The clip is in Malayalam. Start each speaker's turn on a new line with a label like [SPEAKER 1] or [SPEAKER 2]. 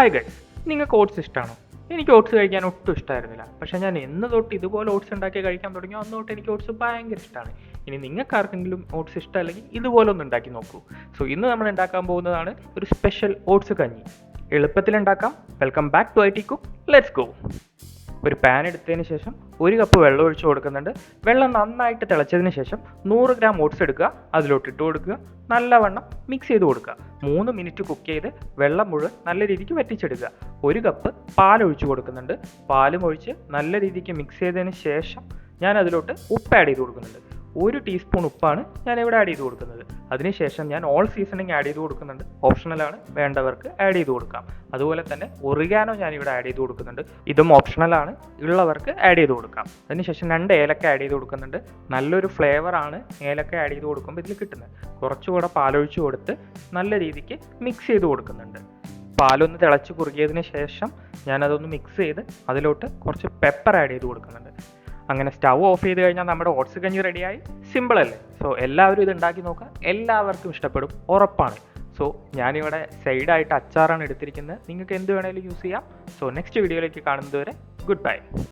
[SPEAKER 1] ഹായ് ഗൈസ് നിങ്ങൾക്ക് ഓട്സ് ഇഷ്ടമാണോ എനിക്ക് ഓട്സ് കഴിക്കാൻ ഒട്ടും ഇഷ്ടമായിരുന്നില്ല പക്ഷേ ഞാൻ എന്ന് തൊട്ട് ഇതുപോലെ ഓട്സ് ഉണ്ടാക്കി കഴിക്കാൻ തുടങ്ങിയോ അന്ന് തൊട്ട് എനിക്ക് ഓട്സ് ഭയങ്കര ഇഷ്ടമാണ് ഇനി നിങ്ങൾക്ക് ആർക്കെങ്കിലും ഓട്സ് ഇഷ്ടമല്ലെങ്കിൽ ഇതുപോലെ ഒന്ന് ഉണ്ടാക്കി നോക്കൂ. സോ ഇന്ന് നമ്മൾ ഉണ്ടാക്കാൻ പോകുന്നതാണ് ഒരു സ്പെഷ്യൽ ഓട്സ് കഞ്ഞി. എളുപ്പത്തിൽ ഉണ്ടാക്കാം. Welcome back to I T cook let's go ഒരു പാൻ എടുത്തതിന് ശേഷം ഒരു കപ്പ് വെള്ളം ഒഴിച്ച് കൊടുക്കുന്നുണ്ട്. വെള്ളം നന്നായിട്ട് തിളച്ചതിന് ശേഷം നൂറ് ഗ്രാം ഓട്സ് എടുക്കുക. അതിലോട്ട് ഇട്ട് കൊടുക്കുക. നല്ലവണ്ണം മിക്സ് ചെയ്ത് കൊടുക്കുക. മൂന്ന് മിനിറ്റ് കുക്ക് ചെയ്ത് വെള്ളം മുഴുവൻ നല്ല രീതിക്ക് വറ്റിച്ചെടുക്കുക. ഒരു കപ്പ് പാൽ ഒഴിച്ച് കൊടുക്കുന്നുണ്ട്. പാലും ഒഴിച്ച് നല്ല രീതിക്ക് മിക്സ് ചെയ്തതിന് ശേഷം ഞാൻ അതിലോട്ട് ഉപ്പ് ആഡ് ചെയ്ത് കൊടുക്കുന്നുണ്ട്. ഒരു ടീസ്പൂൺ ഉപ്പാണ് ഞാൻ ഇവിടെ ആഡ് ചെയ്ത് കൊടുക്കുന്നത്. അതിനുശേഷം ഞാൻ ഓൾ സീസണിങ് ആഡ് ചെയ്ത് കൊടുക്കുന്നുണ്ട്. ഓപ്ഷണലാണ് വേണ്ടവർക്ക് ആഡ് ചെയ്ത് കൊടുക്കാം. അതുപോലെ തന്നെ ഒറിഗാനോ ഞാൻ ഇവിടെ ആഡ് ചെയ്ത് കൊടുക്കുന്നുണ്ട്. ഇതും ഓപ്ഷണലാണ് ഉള്ളവർക്ക് ആഡ് ചെയ്ത് കൊടുക്കാം. അതിനുശേഷം രണ്ട് ഏലക്ക ആഡ് ചെയ്ത് കൊടുക്കുന്നുണ്ട്. നല്ലൊരു ഫ്ലേവറാണ് ഏലക്ക ആഡ് ചെയ്ത് കൊടുക്കുമ്പോൾ ഇതിൽ കിട്ടുന്നത്. കുറച്ചുകൂടെ പാലൊഴിച്ച് കൊടുത്ത് നല്ല രീതിക്ക് മിക്സ് ചെയ്ത് കൊടുക്കുന്നുണ്ട്. പാലൊന്ന് തിളച്ച് കുറുകിയതിന് ശേഷം ഞാനതൊന്ന് മിക്സ് ചെയ്ത് അതിലോട്ട് കുറച്ച് പെപ്പർ ആഡ് ചെയ്ത് കൊടുക്കുന്നുണ്ട്. അങ്ങനെ സ്റ്റൗ ഓഫ് ചെയ്ത് കഴിഞ്ഞാൽ നമ്മുടെ ഓട്സ് കഞ്ഞി റെഡിയായി. സിമ്പിൾ അല്ലേ? സോ എല്ലാവരും ഇത് ഉണ്ടാക്കി നോക്കുക. എല്ലാവർക്കും ഇഷ്ടപ്പെടും. ഉറപ്പാണ്. സോ ഞാനിവിടെ സൈഡായിട്ട് അച്ചാറാണ് എടുത്തിരിക്കുന്നത്. നിങ്ങൾക്ക് എന്ത് വേണമെങ്കിലും യൂസ് ചെയ്യാം. സോ നെക്സ്റ്റ് വീഡിയോയിലേക്ക് കാണുന്നതുവരെ ഗുഡ് ബൈ